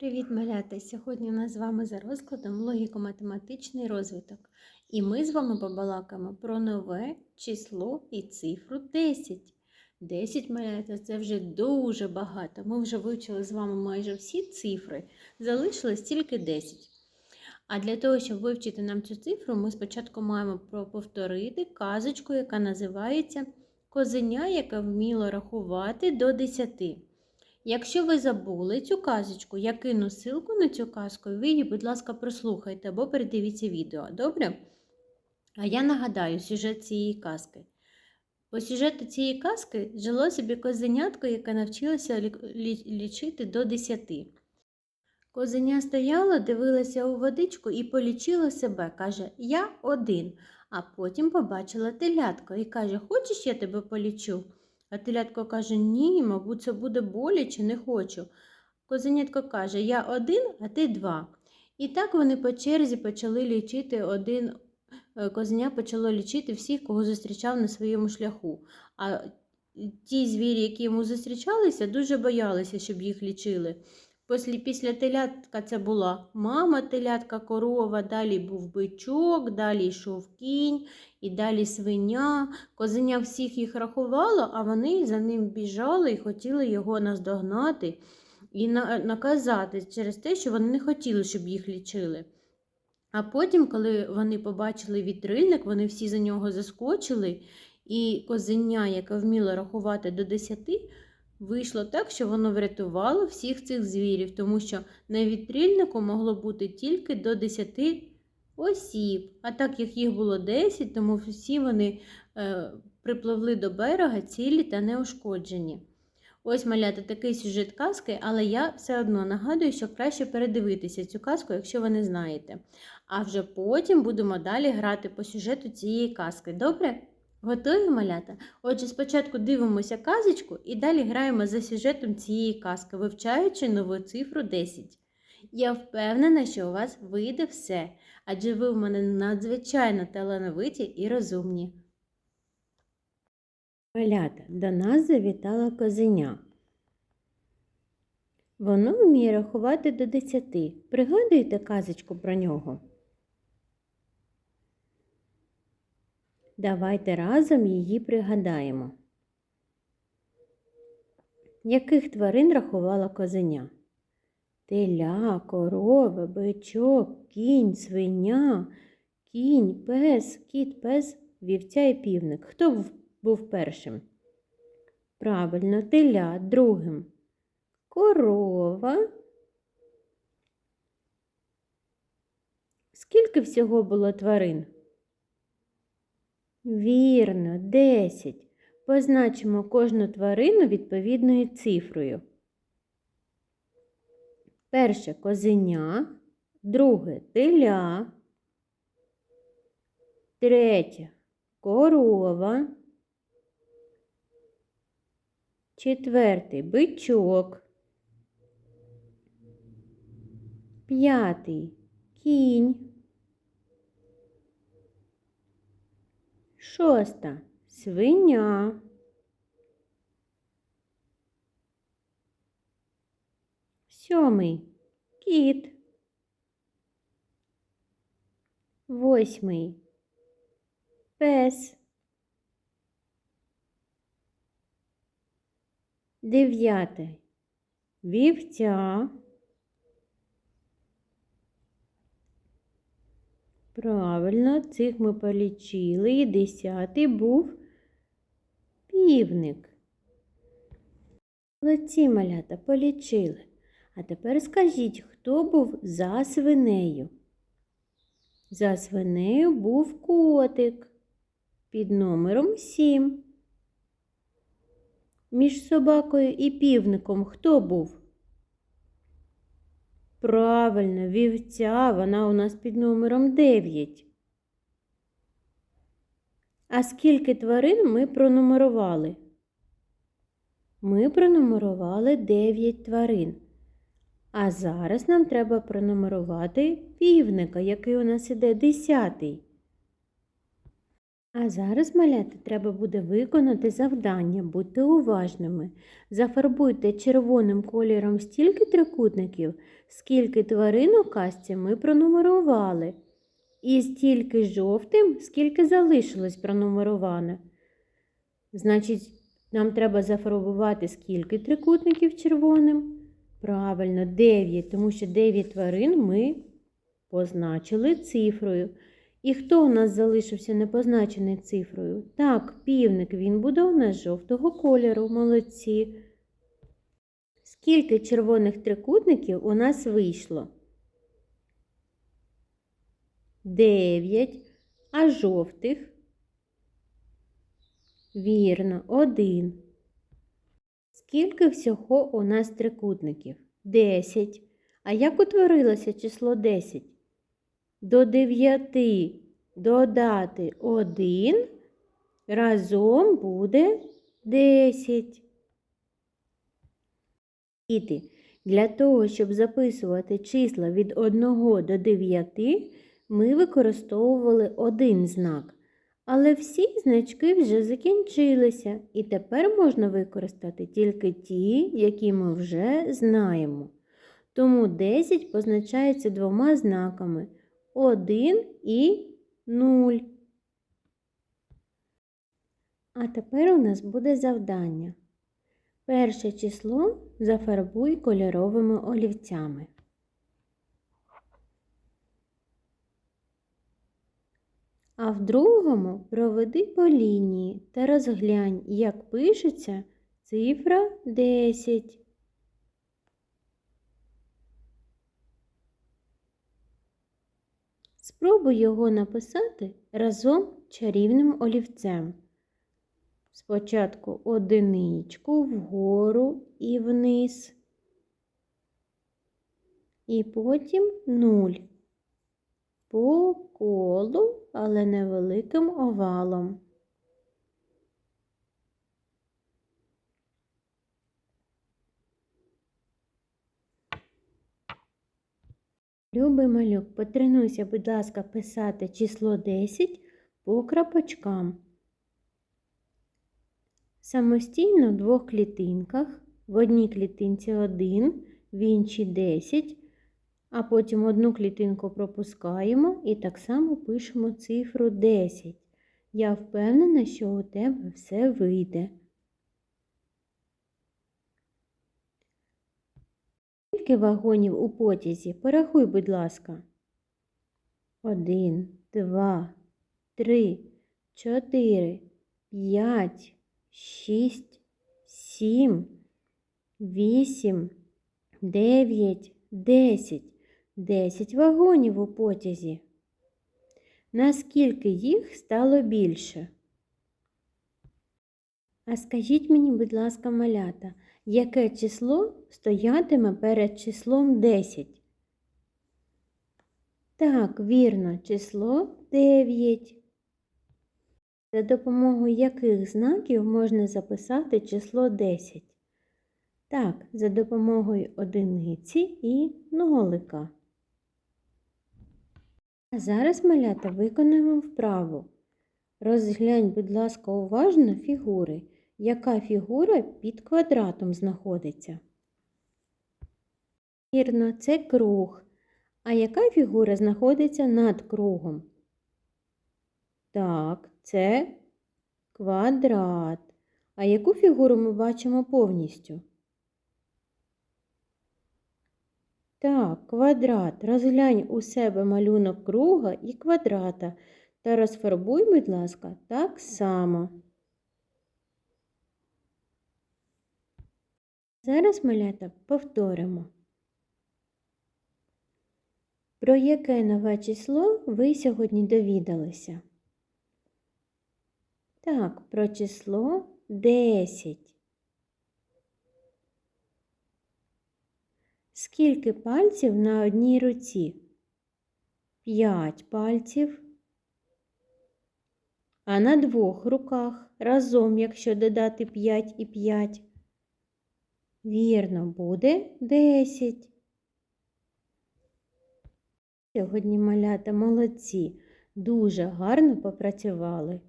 Привіт, малята! Сьогодні у нас з вами за розкладом логіко-математичний розвиток. І ми з вами побалакаємо про нове число і цифру 10. 10 малята це вже дуже багато. Ми вже вивчили з вами майже всі цифри. Залишилось тільки 10. А для того, щоб вивчити нам цю цифру, ми спочатку маємо повторити казочку, яка називається Козеня, яка вміла рахувати до 10. Якщо ви забули цю казочку, я кину ссылку на цю казку, ви її, будь ласка, прослухайте або передивіться відео. Добре? А я нагадаю сюжет цієї казки. По сюжету цієї казки жило собі козенятко, яке навчилося лічити до 10. Козеня стояла, дивилася у водичку і полічила себе. Каже, я один. А потім побачила телятко і каже, хочеш, я тебе полічу? А телятко каже, ні, мабуть, це буде боляче, не хочу. Козенятко каже, я один, а ти два. І так вони по черзі почали лічити один. Е, козеня почало лічити всіх, кого зустрічав на своєму шляху. А ті звірі, які йому зустрічалися, дуже боялися, щоб їх лічили. Після, після телятка це була мама телятка, корова, далі був бичок, далі йшов кінь, і далі свиня. Козеня всіх їх рахувало, а вони за ним біжали і хотіли його наздогнати і наказати через те, що вони не хотіли, щоб їх лічили. А потім, коли вони побачили вітрильник, вони всі за нього заскочили, і козеня, яка вміла рахувати до десяти, Вийшло так, що воно врятувало всіх цих звірів, тому що на вітрильнику могло бути тільки до 10 осіб. А так як їх було 10, тому всі вони е, припливли до берега цілі та неушкоджені. Ось малята такий сюжет казки, але я все одно нагадую, що краще передивитися цю казку, якщо ви не знаєте. А вже потім будемо далі грати по сюжету цієї казки. Добре? Готові малята? Отже, спочатку дивимося казочку і далі граємо за сюжетом цієї казки, вивчаючи нову цифру 10. Я впевнена, що у вас вийде все, адже ви в мене надзвичайно талановиті і розумні. Малята, до нас завітала козеня. Воно вміє рахувати до 10. Пригадуєте казочку про нього? Давайте разом її пригадаємо. Яких тварин рахувала козеня? Теля, корова, бичок, кінь, свиня, кінь, пес, кіт, пес, вівця і півник. Хто був першим? Правильно, теля другим. Корова. Скільки всього було тварин? Вірно, 10. Позначимо кожну тварину відповідною цифрою. Перше козеня, друге теля, третє корова, четвертий бичок, п'ятий кінь. Шоста свиня. Сьомий кіт. Восьмий пес. Дев'яте вівця. Правильно, цих ми полічили. І десятий був півник. Молодці малята полічили. А тепер скажіть, хто був за свинею? За свинею був котик під номером 7. Між собакою і півником хто був? Правильно, вівця, вона у нас під номером 9. А скільки тварин ми пронумерували? Ми пронумерували 9 тварин. А зараз нам треба пронумерувати півника, який у нас іде 10. А зараз, малята, треба буде виконати завдання, будьте уважними. Зафарбуйте червоним кольором стільки трикутників, скільки тварин у казці ми пронумерували, і стільки жовтим, скільки залишилось пронумероване. Значить, нам треба зафарбувати скільки трикутників червоним? Правильно, 9, тому що 9 тварин ми позначили цифрою. І хто у нас залишився непозначений цифрою? Так, півник, він буде у нас жовтого кольору, молодці. Скільки червоних трикутників у нас вийшло? Дев'ять. А жовтих? Вірно, один. Скільки всього у нас трикутників? Десять. А як утворилося число 10? До 9 додати 1 разом буде 10. Діти, для того, щоб записувати числа від 1 до 9, ми використовували один знак. Але всі значки вже закінчилися, і тепер можна використати тільки ті, які ми вже знаємо. Тому 10 позначається двома знаками 1 і 0. А тепер у нас буде завдання. Перше число зафарбуй кольоровими олівцями. А в другому проведи по лінії та розглянь, як пишеться цифра 10. Спробуй його написати разом чарівним олівцем. Спочатку одиничку вгору і вниз, і потім нуль по колу, але невеликим овалом. Любий малюк, потренуйся, будь ласка, писати число 10 по крапочкам. Самостійно в двох клітинках, в одній клітинці 1, в іншій 10, а потім одну клітинку пропускаємо і так само пишемо цифру 10. Я впевнена, що у тебе все вийде. Скільки вагонів у потязі? Порахуй, будь ласка. Один, два, три, чотири, п'ять, шість, сім, вісім, дев'ять, десять. Десять вагонів у потязі. Наскільки їх стало більше? А скажіть мені, будь ласка, малята, яке число стоятиме перед числом 10? Так, вірно, число 9. За допомогою яких знаків можна записати число 10? Так, за допомогою одиниці і нолика. А зараз, малята, виконаємо вправу. Розглянь, будь ласка, уважно фігури. Яка фігура під квадратом знаходиться? Вірно, це круг. А яка фігура знаходиться над кругом? Так, це квадрат. А яку фігуру ми бачимо повністю? Так, квадрат. Розглянь у себе малюнок круга і квадрата та розфарбуй, будь ласка, так само. Зараз малята повторимо. Про яке нове число ви сьогодні довідалися? Так, про число 10. Скільки пальців на одній руці? П'ять пальців. А на двох руках разом, якщо додати 5 і 5. Вірно, буде 10. Сьогодні малята молодці, дуже гарно попрацювали.